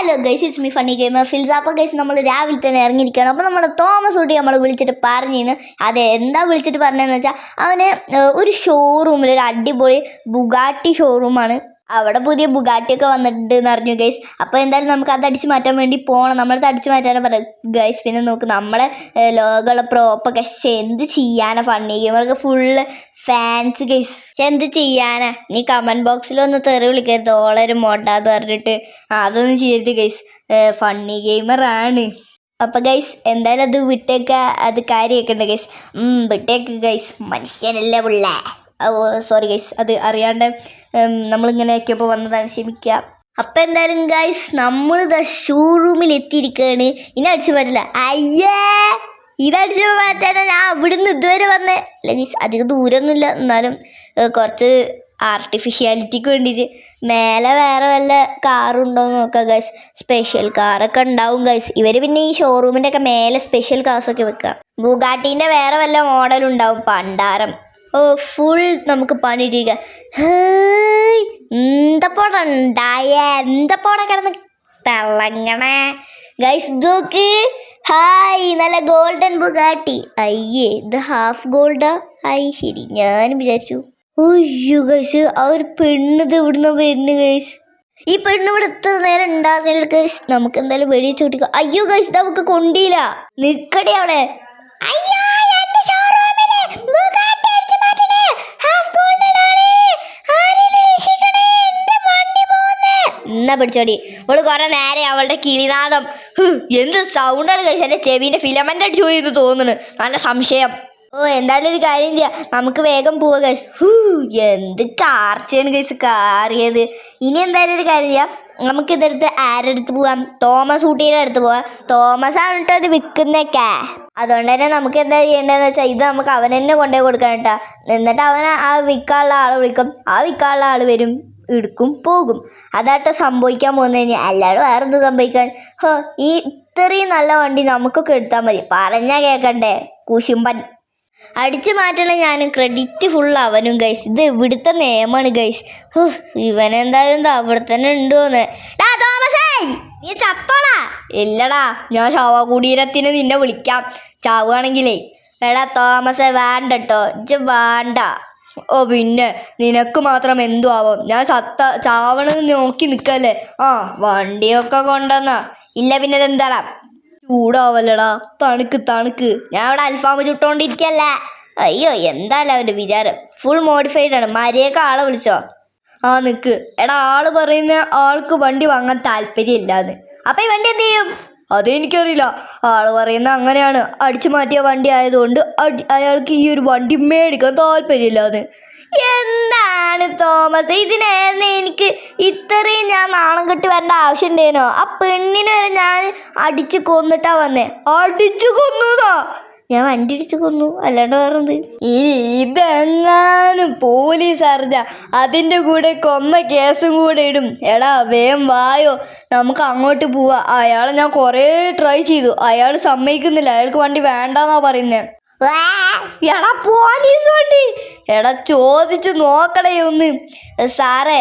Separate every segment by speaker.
Speaker 1: Hello guys it's me funny gamer Phils അപ്പോൾ guys നമ്മൾ രാവിലെ തന്നെ ഇറങ്ങിയിരിക്കുകയാണ്. അപ്പോൾ നമ്മുടെ തോമസ് ഊട്ടി നമ്മൾ വിളിച്ചിട്ട് പറഞ്ഞിരുന്നു. അതെ എന്താ വിളിച്ചിട്ട് പറഞ്ഞതെന്ന് വെച്ചാൽ അവന് ഒരു ഷോറൂമിൽ ഒരു അടിപൊളി ബുഗാട്ടി ഷോറൂമാണ് അവിടെ പുതിയ ബുഗാട്ടിയൊക്കെ വന്നിട്ടുണ്ട് എന്ന് അറിഞ്ഞു ഗൈസ് അപ്പോൾ എന്തായാലും നമുക്ക് അത് അടിച്ചു മാറ്റാൻ വേണ്ടി പോകണം നമ്മളത് അടിച്ചു മാറ്റാനാണ് പറയും ഗൈസ് പിന്നെ നോക്ക് നമ്മുടെ ലോകമുള്ള പ്രോപ്പൊക്കെ എന്ത് ചെയ്യാനാ ഫണ്ണി ഗെയിമർക്ക് ഫുള്ള് ഫാൻസ് ഗൈസ് എന്ത് ചെയ്യാനാ? നീ കമന്റ് ബോക്സിലൊന്ന് തെറി വിളിക്കരുത്. ഓളൊരു മോട്ടാന്ന് പറഞ്ഞിട്ട്. അതൊന്നും ചെയ്യരുത് ഗൈസ് ഫണ്ണി ഗെയിമറാണ് അപ്പം ഗൈസ് എന്തായാലും അത് വിട്ടേക്ക അത് കാര്യമൊക്കെ ഗൈസ് വിട്ടേക്ക് ഗൈസ് മനുഷ്യനല്ലേ പിള്ള. സോറി ഗൈസ് അത് അറിയാണ്ട് ഉം, നമ്മളിങ്ങനെ ആക്കിയപ്പോൾ വന്നതാണ് ക്ഷമിക്കുക അപ്പം എന്തായാലും ഗൈസ് നമ്മൾ ദ ഷോറൂമിൽ എത്തിയിരിക്കുകയാണ് ഇനി അടിച്ചു പറ്റില്ല അയ്യേ ഇതടിച്ച് മാറ്റാനാ ഞാൻ ഇവിടുന്ന് ഇതുവരെ വന്നേ. അല്ല ഗൈസ് അധികം ദൂരമൊന്നുമില്ല എന്നാലും കുറച്ച് ആർട്ടിഫിഷ്യാലിറ്റിക്ക് വേണ്ടിയിട്ട് മേലെ വേറെ വല്ല കാറുണ്ടോ എന്ന് നോക്കാം ഗൈസ് സ്പെഷ്യൽ കാറൊക്കെ ഉണ്ടാവും ഗൈസ് ഇവർ പിന്നെ ഈ ഷോറൂമിന്റെ ഒക്കെ മേലെ സ്പെഷ്യൽ കാർസൊക്കെ വെക്കുക ബുഗാട്ടീന്റെ വേറെ വല്ല മോഡലുണ്ടാവും പണ്ടാരം. ഫുൾ നമുക്ക് പണിയിട്ടിരിക്കുക എന്താ എന്തപ്പോട ഉണ്ടായ എന്തപ്പോട കിടന്ന് തിളങ്ങണേ? ഗൈസ് നോക്ക് ഹായ് നല്ല ഗോൾഡൻ ബുഗാട്ടി അയ്യേ ഇത് ഹാഫ് ഗോൾഡാ ഐ ശരി ഞാൻ വിചാരിച്ചു. ഒയ്യോ ഗൈസ് ആ ഒരു പെണ്ണിത് ഇവിടുന്ന് വരുന്നു ഗൈസ് ഈ പെണ്ണ് ഇവിടെ എത്ര നേരം ഉണ്ടാകുന്നില്ല ഗൈസ് നമുക്ക് എന്തായാലും വെടി കൂട്ടിക്കോ അയ്യോ ഗൈസ് നമുക്ക് കൊണ്ടില്ല നിക്കടി അവിടെ. അയ്യോ എന്റെ ഷോറൂമിൽ ബുഗാട്ടി അടിച്ച് മാറ്റണേ ഹാഫ് ഗോൾഡൻ ആണ് ആരെങ്കിലും രക്ഷിക്കണേ എന്റെ വണ്ടി പോകുന്നേ എന്നാ പിടിച്ചോടി. ഇവൾ കുറെ നേരെ അവളുടെ കിളിനാദം എന്ത് സൗണ്ടാണ് കഴിച്ചത് എന്റെ ചെവിന്റെ ഫിലമെന്റ് അടിച്ചു പോയി എന്ന് തോന്നുന്നു. നല്ല സംശയം. ഓ എന്തായാലും ഒരു കാര്യം ചെയ്യാം. നമുക്ക് വേഗം പോവാ കഴിച്ച് എന്ത് കാർച്ചയാണ് കഴിച്ച് കാറിയത്. ഇനി എന്തായാലും ഒരു കാര്യം ചെയ്യാം. നമുക്ക് ഇതെടുത്ത് ആരെടുത്ത് പോവാം? തോമസ് ഊട്ടിയുടെ അടുത്ത് പോവാം. തോമസ് ആണ് കേട്ടോ ഇത് വിൽക്കുന്നൊക്കെ അതുകൊണ്ട് തന്നെ നമുക്ക് എന്താ ചെയ്യേണ്ടതെന്ന് വെച്ചാൽ ഇത് നമുക്ക് അവൻ തന്നെ കൊണ്ടുപോയി കൊടുക്കണം കേട്ടോ. എന്നിട്ട് അവൻ ആ വിൽക്കാനുള്ള ആൾ വിളിക്കും. ആ വിൽക്കാനുള്ള ആൾ വരും. എടുക്കും പോകും. അതാട്ടോ സംഭവിക്കാൻ പോകുന്നതിന് വേറെ എന്ത് സംഭവിക്കാൻ? ഹോ ഈ ഇത്രയും നല്ല വണ്ടി നമുക്കൊക്കെ എടുത്താൽ മതി. പറഞ്ഞാൽ കേൾക്കണ്ടേ കുശുമ്പൻ. അടിച്ചു മാറ്റണ ഞാനും ക്രെഡിറ്റ് ഫുൾ അവനും ഗൈസ് ഇത് ഇവിടുത്തെ നിയമമാണ് ഗൈസ് ഇവനെന്തായാലും അവിടെ തന്നെ ഉണ്ട് ഡാ നീ ചത്തോടാ. ഇല്ലടാ ഞാൻ ശവകുടീരത്തിന് നിന്നെ വിളിക്കാം. ചാവുകയാണെങ്കിലേ. എടാ തോമസേ വേണ്ട കേട്ടോ ഇജ് വേണ്ട. ഓ പിന്നെ നിനക്ക് മാത്രം എന്തു ആവാം? ഞാൻ ചത്ത ചാവണമെന്ന് നോക്കി നിൽക്കല്ലേ? ആ വണ്ടിയൊക്കെ കൊണ്ടുവന്ന. ഇല്ല പിന്നെ ഇതെന്താടാ? ചൂടാവല്ലടാ. തണുക്ക് തണുക്ക്. ഞാൻ ഇവിടെ അൽഫാമ് ചുട്ടോണ്ടിരിക്കല്ല. അയ്യോ എന്തായാലും അവന്റെ വിചാരം. ഫുൾ മോഡിഫൈഡ് ആണ്. മരിയൊക്കെ ആളെ വിളിച്ചോ. ആ നിക്ക്. എടാ ആൾ പറയുന്ന ആൾക്ക് വണ്ടി വാങ്ങാൻ താല്പര്യം ഇല്ലാന്ന് അപ്പൊ ഈ വണ്ടി എന്ത് ചെയ്യും? അതെനിക്കറിയില്ല. ആൾ പറയുന്ന അങ്ങനെയാണ്. അടിച്ചു മാറ്റിയ വണ്ടി ആയതുകൊണ്ട് അയാൾക്ക് ഈ ഒരു വണ്ടി മേടിക്കാൻ താല്പര്യമില്ലാന്ന്. എന്താണ് തോമസ്? ഇതിനായിരുന്നു എനിക്ക് ഇത്രയും ഞാൻ നാണം കെട്ടി വരേണ്ട ആവശ്യം ഉണ്ടായിരുന്നോ ആ പെണ്ണിനെ വരെ ഞാൻ അടിച്ച് കൊന്നിട്ടാ വന്നേ. അടിച്ചു കൊന്നതാ? ഞാൻ വണ്ടി ഇടിച്ചു കൊന്നു അല്ലാണ്ട് വേറെന്ത്? ഇനി ഇതെങ്ങാനും പോലീസ് അറിഞ്ഞ അതിന്റെ കൂടെ കൊന്ന കേസും കൂടെ ഇടും. എടാ വേം വായോ. നമുക്ക് അങ്ങോട്ട് പോവാ. അയാളെ ഞാൻ കുറേ ട്രൈ ചെയ്തു. അയാൾ സമ്മതിക്കുന്നില്ല. അയാൾക്ക് വണ്ടി വേണ്ടെന്നാ പറയുന്നത് എടാ പോലീസ് വണ്ടി. എടാ ചോദിച്ചു നോക്കണേ ഒന്ന്. സാറേ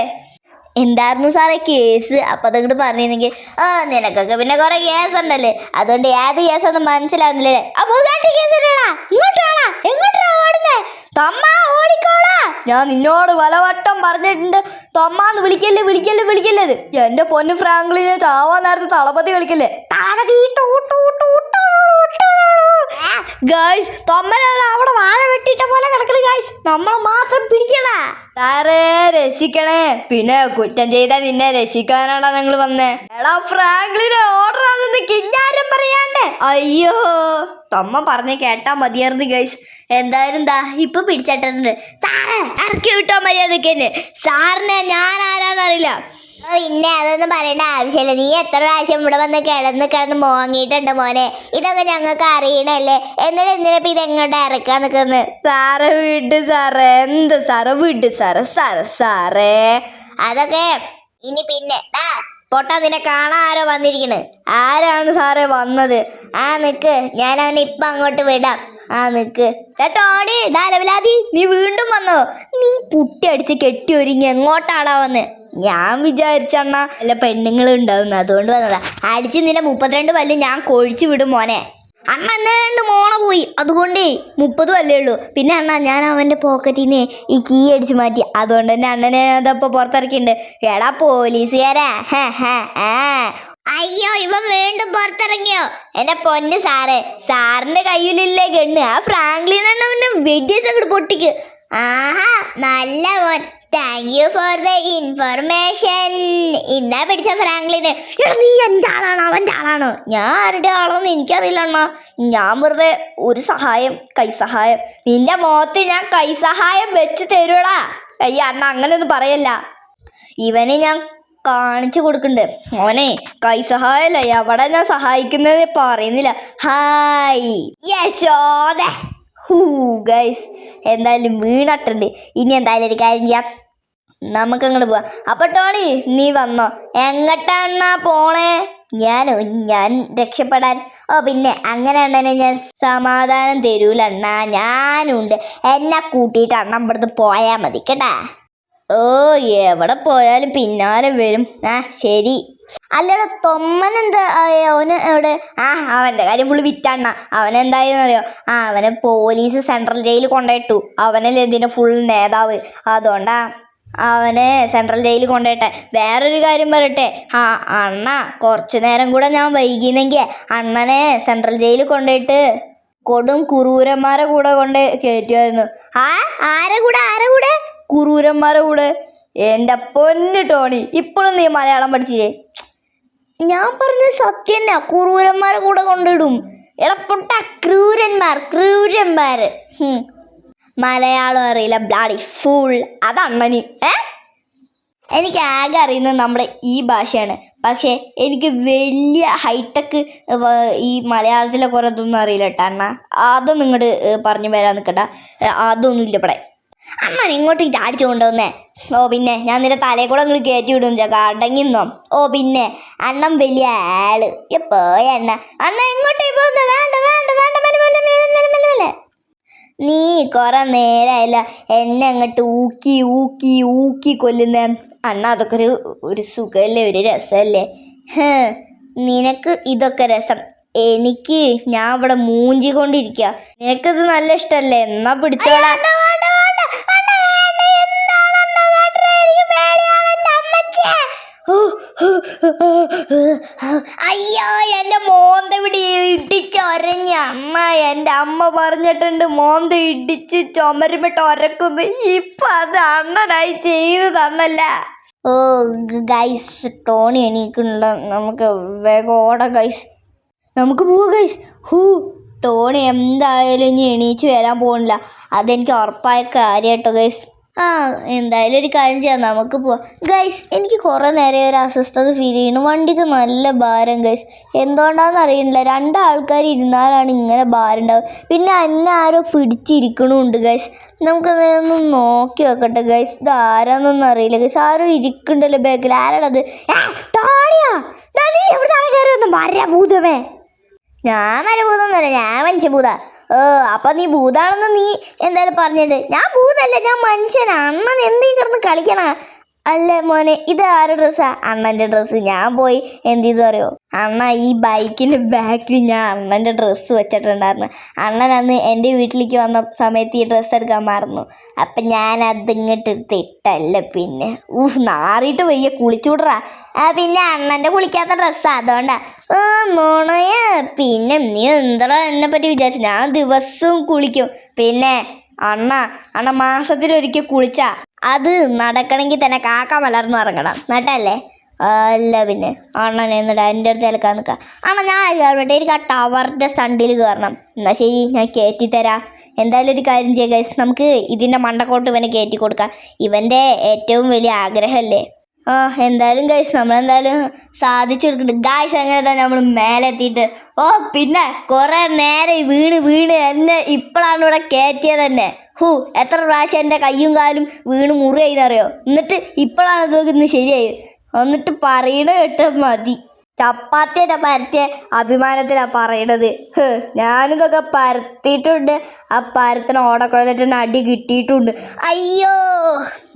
Speaker 1: എന്തായിരുന്നു സാറേ കേസ് അപ്പം അതങ്ങോട്ട് പറഞ്ഞിരുന്നെങ്കിൽ ആ നിനക്കൊക്കെ പിന്നെ കുറെ കേസ് ഉണ്ടല്ലേ അതുകൊണ്ട് ഏത് കേസൊന്നും മനസ്സിലാവുന്നില്ലേ അപ്പൊ കേസ് ഇടടാ ഇങ്ങോട്ട് വേണ എങ്ങോട്ടാ തമ്മ ഞാൻ നിന്നോട് പലവട്ടം പറഞ്ഞിട്ടുണ്ട് തൊമ്മാന്ന് വിളിക്കല്ലേ വിളിക്കല്ലേ വിളിക്കല്ലേ. എന്റെ പൊന്നു ഫ്രാങ്ക്ലിനെ ചാവാൻ നേരത്തെ തളപതി കളിക്കല്ലേ തളപതി. ഗായ്സ് തൊമ്മലുള്ള അവിടെ വാഴ വെട്ടിട്ട പോലെ കിടക്കണ ഗായ്സ് നമ്മളെ മാത്രം പിടിക്കണ. സാറേ രക്ഷിക്കണേ. പിന്നെ കുറ്റം ചെയ്ത നിന്നെ രക്ഷിക്കാനാണോ ഞങ്ങൾ വന്നേ? എടാ ഫ്രാങ്ക്ലിന് ഓർഡർ ആണെന്ന് കിഞ്ഞാരം പറയാണ്ടേ. അയ്യോ തമ്മ പറഞ്ഞ് കേട്ടാ മതിയായിരുന്നു ഗൈസ് എന്തായാലും ദാ ഇപ്പൊ പിടിച്ചിട്ടുണ്ട് സാറേ ഇറക്കി വിട്ടോ മര്യാദയ്ക്ക് തന്നെ സാറിനെ ഞാൻ ആരാന്നറിയില്ല.
Speaker 2: പിന്നെ അതൊന്നും പറയേണ്ട ആവശ്യമില്ല. നീ എത്ര പ്രാവശ്യം ഇവിടെ വന്ന് കിടന്ന് കിടന്ന് മോങ്ങിയിട്ടുണ്ട് മോനെ. ഇതൊക്കെ ഞങ്ങൾക്ക് അറിയണല്ലേ? എന്നിട്ട് എന്തിനാ ഇത് എങ്ങോട്ട് ഇറക്കാൻ നിൽക്കുന്നത്
Speaker 1: സാറ വിട് സാറേ. എന്ത് സാറ? വിട് സാറ സാറ സാറേ.
Speaker 2: അതൊക്കെ ഇനി പിന്നെ പൊട്ട നിന്നെ കാണാൻ ആരോ വന്നിരിക്കണ്.
Speaker 1: ആരാണ് സാറേ വന്നത്?
Speaker 2: ആ നിക്ക്. ഞാൻ അവനെ ഇപ്പൊ അങ്ങോട്ട് വിടാം.
Speaker 1: ആ നിക്ക്. ഡാലവലാതി നീ വീണ്ടും വന്നോ. നീ പുട്ടി അടിച്ച് കെട്ടി ഒരുങ്ങി എങ്ങോട്ടാടാ വന്ന്? ഞാൻ വിചാരിച്ചണ്ണ പെണ്ണുങ്ങൾ ഉണ്ടാവുന്നു. അതുകൊണ്ട് വന്നതാ. അടിച്ച് നിന്നെ മുപ്പത്തിരണ്ട് പല്ല് ഞാൻ കൊഴിച്ചു വിടും മോനെ. അണ്ണ എന്നെ രണ്ട് മോണ പോയി. അതുകൊണ്ടേ മുപ്പത് പല്ലേ ഉള്ളൂ. പിന്നെ അണ്ണ ഞാൻ അവന്റെ പോക്കറ്റിൽ നിന്ന് ഈ കീ അടിച്ച് മാറ്റി. അതുകൊണ്ട് തന്നെ അണ്ണനെ അതപ്പോൾ പുറത്തിറക്കിയിട്ടുണ്ട് എടാ പോലീസുകാരാ. ഹേ ഹേ ആ.
Speaker 2: അയ്യോ ഇവൻ വീണ്ടും പുറത്തിറങ്ങിയോ?
Speaker 1: എന്റെ പൊന്ന് സാറേ സാറിന്റെ കയ്യിലില്ലേ ഗണ്ണ്? ആ ഫ്രാങ്ക്ലിൻ എണ്ണ വെടിയസ് അങ്ങോട്ട് പൊട്ടിക്ക്.
Speaker 2: ആഹാ നല്ല മോൻ. Thank you for the information ഇന്നാ പിടിച്ച ഫ്രാങ്ക്ലിന്.
Speaker 1: എടാ നീ എന്റെ ആളാണോ? അവന്റെ ആളാണോ? ഞാൻ ആരുടെ ആളോന്ന് എനിക്കറിയില്ല അണ്ണാ. ഞാൻ വെറുതെ ഒരു സഹായം കൈസഹായം. നിന്റെ മുഖത്ത് ഞാൻ കൈസഹായം വെച്ച് തരൂടാ അയ്യ അണ്ണ അങ്ങനെയൊന്നും പറയല്ല. ഇവനെ ഞാൻ കാണിച്ചു കൊടുക്കുന്നുണ്ട് മോനെ കൈ സഹായല്ല? എവിടെ ഞാൻ സഹായിക്കുന്നത് പറയുന്നില്ല. ഹായ്. യശോദ. ഹൂ ഗൈസ് എന്തായാലും വീണട്ടുണ്ട്. ഇനി എന്തായാലും ഒരു കാര്യം ചെയ്യാം. നമുക്ക് അങ്ങോട്ട് പോവാം. അപ്പൊ ടോണി നീ വന്നോ. എങ്ങട്ടാണാ പോണേ? ഞാനോ? ഞാൻ രക്ഷപ്പെടാൻ. ഓ പിന്നെ അങ്ങനെ അണ്ണനെ ഞാൻ സമാധാനം തരൂലണ്ണ. അണ്ണാ ഞാനുണ്ട്. എന്നെ കൂട്ടിയിട്ട് അണ്ണൻ ഇവിടുന്ന് പോയാൽ മതി. കേട്ടാ? ഓ എവിടെ പോയാലും പിന്നാലെ വരും. ആ ശരി. അല്ലട തൊമ്മൻ എന്താ? അവന് എവിടെ? ആ അവന്റെ കാര്യം പുള്ളി വിറ്റാണ്ണ അവനെന്തായെന്ന് അറിയോ? ആ അവനെ പോലീസ് സെൻട്രൽ ജയിലിൽ കൊണ്ടുപോയിട്ടു. അവനല്ലേ ഇതിന്റെ ഫുൾ നേതാവ്. അതുകൊണ്ടാ അവനെ സെൻട്രൽ ജയിലിൽ കൊണ്ടുപോയിട്ടെ. വേറൊരു കാര്യം പറയട്ടെ. ആ അണ്ണ കുറച്ച് നേരം കൂടെ ഞാൻ വൈകിയെന്നെങ്കിൽ അണ്ണനെ സെൻട്രൽ ജയിലിൽ കൊണ്ടുപോയിട്ട് കൊടും കുറൂരന്മാരെ കൂടെ കൊണ്ട് കയറ്റുമായിരുന്നു ആ ആരെ കൂടെ ആരെ കൂടെ? കുറൂരന്മാരെ കൂടെ. എന്റെ പൊന്ന് ടോണി ഇപ്പോഴും നീ മലയാളം പഠിച്ചില്ലേ? ഞാൻ പറഞ്ഞ സത്യം തന്നെ കുറൂരന്മാരെ കൂടെ കൊണ്ടിടും. എടപ്പൊട്ട ക്രൂരന്മാർ ക്രൂരന്മാർ മലയാളം അറിയില്ല ബ്ലാഡി ഫുൾ അതണ്ണന് ഏ? എനിക്ക് ആകെ അറിയുന്നത് നമ്മുടെ ഈ ഭാഷയാണ്. പക്ഷേ എനിക്ക് വലിയ ഹൈടെക് ഈ മലയാളത്തിലെ കുറേ ഇതൊന്നും അറിയില്ല കേട്ടോ അണ്ണ. അതൊന്നും ഇങ്ങോട്ട് പറഞ്ഞു വരാൻ നിൽക്കണ്ട ഏ, അതൊന്നും ഇല്ല ഇവിടെ. അണ്ണ ഇങ്ങോട്ട് ചാടിച്ചു കൊണ്ടുവന്നേ. ഓ പിന്നെ ഞാൻ നിന്റെ തലയിൽ കൂടെ അങ്ങോട്ട് കയറ്റി വിടും ചേക്കാ അടങ്ങിന്നോ ഓ പിന്നെ അണ്ണം വലിയ ആൾ. എപ്പോ അണ്ണ. അണ്ണ ഇങ്ങോട്ടേ പോകുന്ന വേണ്ട വേണ്ട വേണ്ട മെല്ലെ മെല്ലെ മെല്ലെ മെല്ലെ നീ കുറെ നേരമായില്ല എന്നെ അങ്ങോട്ട് ഊക്കി ഊക്കി ഊക്കി കൊല്ലുന്ന. അണ്ണ അതൊക്കെ ഒരു ഒരു സുഖമല്ലേ ഒരു രസമല്ലേ നിനക്ക് ഇതൊക്കെ രസം. എനിക്ക് ഞാൻ ഇവിടെ മൂഞ്ചി കൊണ്ടിരിക്കുക നിനക്കിത് നല്ല ഇഷ്ടമല്ലേ എന്നാ പിടിച്ചോളാ അയ്യോ എന്റെ മോന്ത ഇവിടെ ഇടിച്ചൊരഞ്ഞ അമ്മ എന്റെ അമ്മ പറഞ്ഞിട്ടുണ്ട് മോന്ത ഇടിച്ച് ചുമരുമിട്ട് ഒരക്കുന്നു. ഇപ്പൊ അത് അണ്ണനായി ചെയ്തു തന്നല്ല. ഓ ഗൈസ് ടോണി എണീക്കുന്നുണ്ട്. നമുക്ക് വേഗം ഓട ഗൈസ് നമുക്ക് പോവാം ഗൈസ് ഹൂ ടോണി എന്തായാലും ഇനി എണീച്ച് വരാൻ പോകുന്നില്ല. അതെനിക്ക് ഉറപ്പായ കാര്യം കേട്ടോ ഗൈസ് ആ എന്തായാലും ഒരു കാര്യം ചെയ്യാം. നമുക്ക് പോവാം ഗൈസ് എനിക്ക് കുറേ നേരം ഒരു അസ്വസ്ഥത ഫീൽ ചെയ്യുന്നു. വണ്ടിക്ക് നല്ല ഭാരം ഗൈസ് എന്തുകൊണ്ടാണെന്ന് അറിയണില്ല രണ്ടാൾക്കാർ ഇരുന്നാലാണ് ഇങ്ങനെ ഭാരം ഉണ്ടാവും പിന്നെ എന്നെ ആരോ പിടിച്ചിരിക്കണമുണ്ട് ഗൈസ് നമുക്ക് ഒന്ന് നോക്കി വെക്കട്ടെ ഗൈസ് ഇത് ആരാന്നൊന്നും അറിയില്ല ഗൈസ് ആരോ ഇരിക്കണ്ടല്ലോ ബാക്കിൽ. ആരാണത് നീ മരഭൂതമേ. ഞാൻ മരഭൂതൊന്നുമല്ല ഞാൻ മനുഷ്യഭൂത. അപ്പൊ നീ ഭൂതാണെന്ന് നീ എന്തായാലും പറഞ്ഞിട്ട്. ഞാൻ ഭൂതല്ല ഞാൻ മനുഷ്യനാണ് അണ്ണൻ എന്തീ കിടന്ന് കളിക്കണ? അല്ല മോനെ? ഇത് ആരുടെ ഡ്രസ്സാ? അണ്ണന്റെ ഡ്രസ്സ്. ഞാൻ പോയി എന്ത് ചെയ്തു അറിയോ? അണ്ണ ഈ ബൈക്കിന്റെ ബാക്കിൽ ഞാൻ അണ്ണന്റെ ഡ്രസ്സ് വെച്ചിട്ടുണ്ടായിരുന്നു. അണ്ണൻ അന്ന് എന്റെ വീട്ടിലേക്ക് വന്ന സമയത്ത് ഈ ഡ്രസ്സ് എടുക്കാൻ മറന്നു. അപ്പം ഞാൻ അതിങ്ങോട്ട് തിട്ടല്ല പിന്നെ. ഊഹ് നാറിയിട്ട് വയ്യ. കുളിച്ചുവിടറാ ആ പിന്നെ അണ്ണന്റെ കുളിക്കാത്ത ഡ്രസ്സാ. അതുകൊണ്ടാ. ആ നോണയ പിന്നെ നീ എന്താ എന്നെ പറ്റി വിചാരിച്ചു? ഞാൻ ദിവസവും കുളിക്കും. പിന്നെ അണ്ണ അണ്ണ മാസത്തിലൊരിക്കൽ കുളിച്ചാ. അത് നടക്കണമെങ്കിൽ തന്നെ കാക്ക മലർന്നു ഇറങ്ങണം. നട്ടല്ലേ അല്ല പിന്നെ. അണ്ണൻ എന്നിട്ട് എന്റെ അടുത്ത് എടുക്കാൻ നിൽക്കുക അണ്ണ ഞാൻ കയറട്ടെ എനിക്ക് ആ ടവറിന്റെ സ്റ്റണ്ടിൽ കയറണം. എന്നാൽ ശരി ഞാൻ കയറ്റിത്തരാം എന്തായാലും ഒരു കാര്യം guys. നമുക്ക് ഇതിന്റെ മണ്ടക്കോട്ട് ഇവനെ കയറ്റി കൊടുക്കാം. ഇവന്റെ ഏറ്റവും വലിയ ആഗ്രഹമല്ലേ? എന്തായാലും ഗൈസ് നമ്മളെന്തായാലും സാധിച്ചെടുക്കുന്നുണ്ട്. ഗായ്സ് അങ്ങനെ തന്നെ നമ്മൾ മേലെ എത്തിയിട്ട് ഓ പിന്നെ കുറേ നേരെ വീണ് വീണ് എന്നെ ഇപ്പോഴാണ് ഇവിടെ കയറ്റിയത് തന്നെ ഹൂ എത്ര പ്രാവശ്യം എന്റെ കയ്യും കാലും വീണ് മുറിയായിന്നറിയോ? എന്നിട്ട് ഇപ്പോഴാണ് ഇതൊക്കെ ഇന്ന് ശരിയായത്. എന്നിട്ട് പറയണ കേട്ട മതി. ചപ്പാത്തിയുടെ പരത്തിയ അഭിമാനത്തിലാണ് പറയണത്. ഞാനിതൊക്കെ പരത്തിയിട്ടുണ്ട്. ആ പരത്തിന് ഓടക്കുഴലിട്ട് അടി കിട്ടിയിട്ടുണ്ട്. അയ്യോ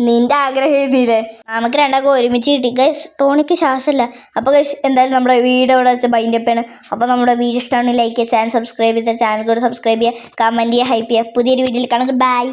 Speaker 1: നിന്റെ ആഗ്രഹം ഇതില്ലേ നമുക്ക് രണ്ടാൾക്ക് ഒരുമിച്ച് കിട്ടി. ഗൈസ് ടോണിക്ക് ശ്വാസമില്ല. അപ്പോൾ ഗൈസ് എന്തായാലും നമ്മുടെ വീഡിയോ ഇവിടെ വെച്ച് ബൈൻഡപ്പാണ് അപ്പോൾ നമ്മുടെ വീഡിയോ ഇഷ്ടമാണ് ലൈക്ക് ചെയ്യുക ചാനൽ സബ്സ്ക്രൈബ് ചെയ്ത ചാനൽ കൂടെ സബ്സ്ക്രൈബ് ചെയ്യുക കമന്റ് ചെയ്യുക ഹൈപ്പ് ചെയ്യുക. പുതിയൊരു വീഡിയോയിൽ കാണുക ബൈ